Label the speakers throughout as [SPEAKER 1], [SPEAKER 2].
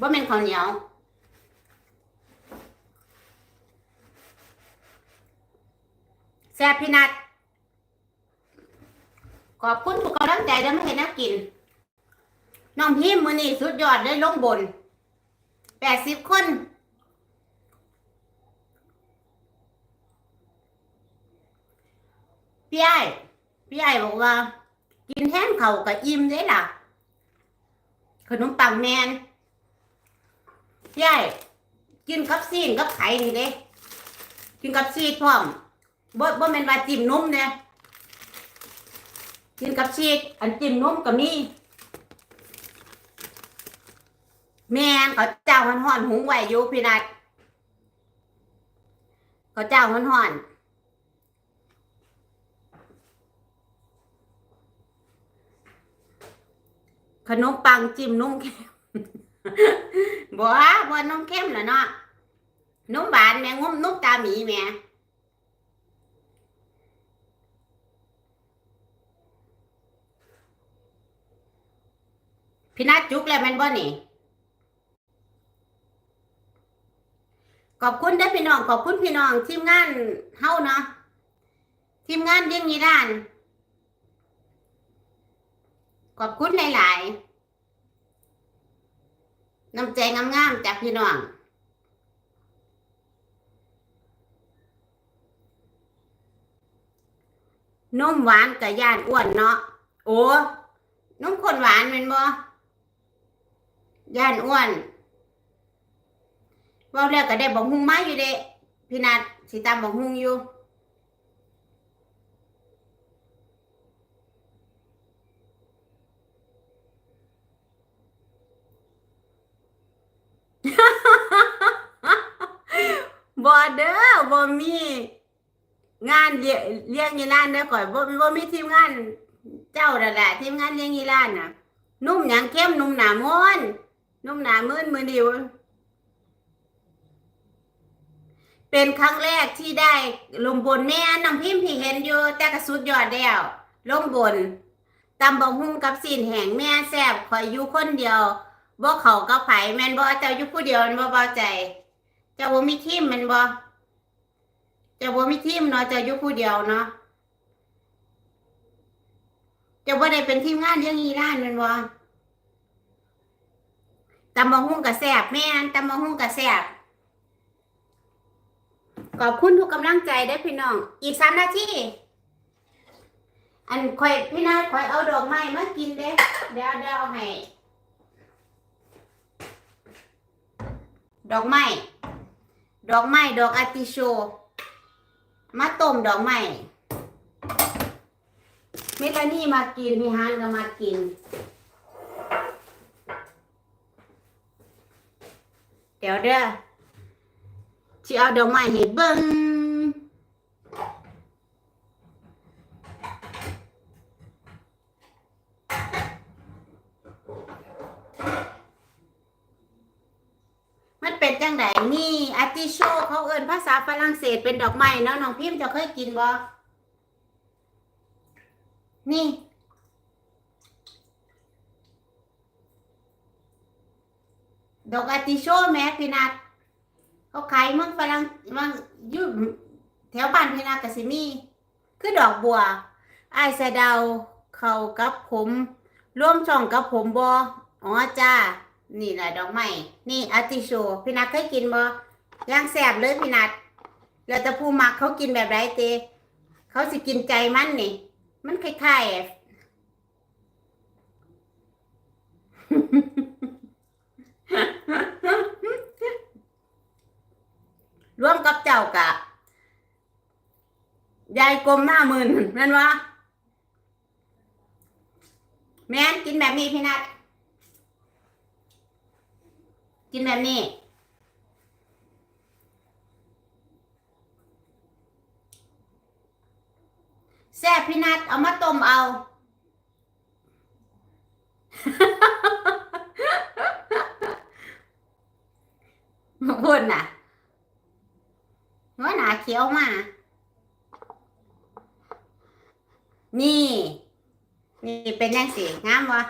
[SPEAKER 1] บ่แม่นข้าวเหนียวแซ่บพี่นัดขอบคุณทุกกำลังใจที่มาเห็นนักกิน น้องพิมพ์มือนี่สุดยอดเลยลงบนแปดสิบคนพี่ไอ้พี่ไอ้บอกว่า กินแทนเขากับอิ่มได้ล่ะ ขนมปังแมน พี่ไอ้ายกินกับซีนกับไข่นี่เด้กินกับซีดพร้อมบ่บ่แม่นว่าจิ้มนมเนี่ยกินกับซีดอันจิ้มนมก็มีแม่นเขาเจ้าหันห่อนหุงไว้อยู่พี่นัดเขาเจ้าหันห่อนขนมปังจิ้มนุ่มเข้ม บ่ฮะบ่นมเข้มล่ะเนาะนมหวานแม่งมนมตาหมีแม่พี่นัดจุกแล้วแม่นบ่นี่ขอบคุณเด้พี่น้องขอบคุณพี่น้องทีมงานเฮาเนาะทีมงานเลี้ยงยีด้าน ขอบคุณหลาย ๆ น้ำใจงามๆจากพี่น้องนมหวานกับย่านอ้วนเนาะ โอ้นมข้นหวานเป็นบ่ย่านอ้วนว่าแล้วก็ได้บอกฮุงมาอยู่เด้พี่นัดสิตามบอกฮุงอยู่ บ่เด้อบ่มีงานเลี้ยเลี้ยงยีรานเด้อข่อยบ่บ่มีทีมงาน เจ้านั่นแหละทีมงานเลี้ยงยีรานน่ะ นุ่มหยังเข้มนุ่มหนามนนุ่มหนามื่นมือเดียวเป็นครั้งแรกที่ได้ลงบนแม่น้ำพิมพ์พี่เห็นอยู่แต่กระสุดยอดแล้วลงบนตำบักหุ่งกับสินแห่งแม่แซบคอยอยู่คนเดียวบ่เขากับไผแม่นบ่เจ้าอยู่ผู้เดียวบ่เบาใจ เจ้าบ่มีทีมม่นบ่เจ้าบ่มีทีมเนาะเจ้าอยู่ผู้เดียวเนาะเจ้าบ่ได้เป็นทีมงานเรื่องอีร้านม่นบ่ตำบักหุ่งกับแซบแม่นตำบักหุ่งกับแซบขอบคุณทุกกำลังใจได้พี่น้อง อีกสามนาทีอันคอยพี่นาคอยเอาดอกไม้มากินเด้เดี๋ยวเดี๋ยวเอาให้ดอกไม้ ดอกไม้ดอกอาติโช มาต้มดอกไม้เมตานี่มากินพี่ฮานก็มากินเดี๋ยวเด้อที่เอาดอกไม้ให้เบิ้งมัน เป็นจังไดนี่อาติโชเขาเอิ้นภาษาฝรั่งเศสเป็นดอกไม้เนาะน้องพิมพ์จะเคยกินบ่นี่ดอกอาติโชแม่พี่นัดเขาขายมืองฝรั่งมืองยู่แถวบ้านพี่นากสิมีคือดอกบัวไอายสะเดา เขากับผม ร่วมช่องกับผมบออ๋อจ้า นี่แหละดอกไม้นี่อาติโชพี่นัทเคยกินบอย่างแสบเลยพี่นัทแล้วแต่ผู้มักเขากินแบบไรเตเขาสิกินใจมันนี่ มันคล้ายๆอะร่วมกับเจ้ากะยายกลมหน้ามื่นแม่นวะแม่นกินแบบนี้พี่นัท กินแบบนี้ แซ่บพี่นัทเอามาต้มเอาพูดน่ะน้อยหนาเขียวมา นี่ นี่เป็นยังสีงามวะ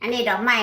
[SPEAKER 1] อันนี้ดอกไม้